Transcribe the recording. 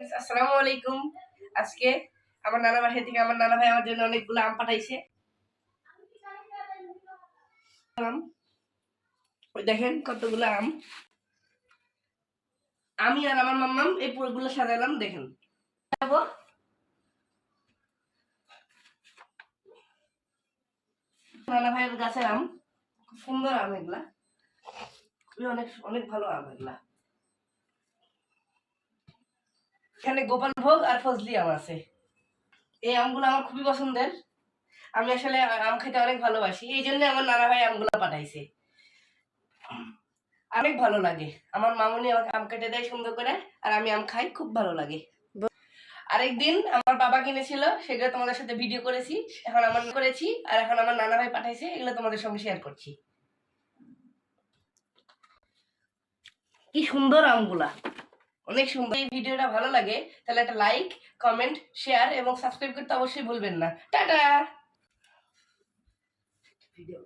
আসসালামু আলাইকুম। আজকে আমার নানা থেকে আমার নানা ভাই আমার জন্য অনেকগুলো আম পাঠাইছে। দেখেন কতগুলো আম। আমি আর আমার মাম্মাম এই পুরোগুলো সাজালাম, দেখেন। নানা ভাইয়ের গাছের আম, খুব সুন্দর আম এগুলা। অনেক অনেক ভালো আম এগুলা। এখানে গোপাল ভোগ আর ফজলি আম আছে। এই আমগুলো আমার খুবই পছন্দের। আমি আসলে আম খেতে অনেক ভালোবাসি। এই জন্য আমার নানা ভাই আমগুলো পাঠাইছে। অনেক ভালো লাগে। আমার মামুনি আমাকে আম কেটে দেয় সুন্দর করে, আর আমি আম খাই, খুব ভালো লাগে। আরেকদিন আমার বাবা কিনেছিল, সেগুলো তোমাদের সাথে ভিডিও করেছি, এখন আমার করেছি, আর এখন আমার নানা ভাই পাঠাইছে, এগুলো তোমাদের সঙ্গে শেয়ার করছি। কি সুন্দর আমগুলা। অনেক সুন্দর। এই ভিডিওটা ভালো লাগে, তাহলে একটা লাইক কমেন্ট শেয়ার এবং সাবস্ক্রাইব করতে অবশ্যই ভুলবেন না। টাটা! ভিডিও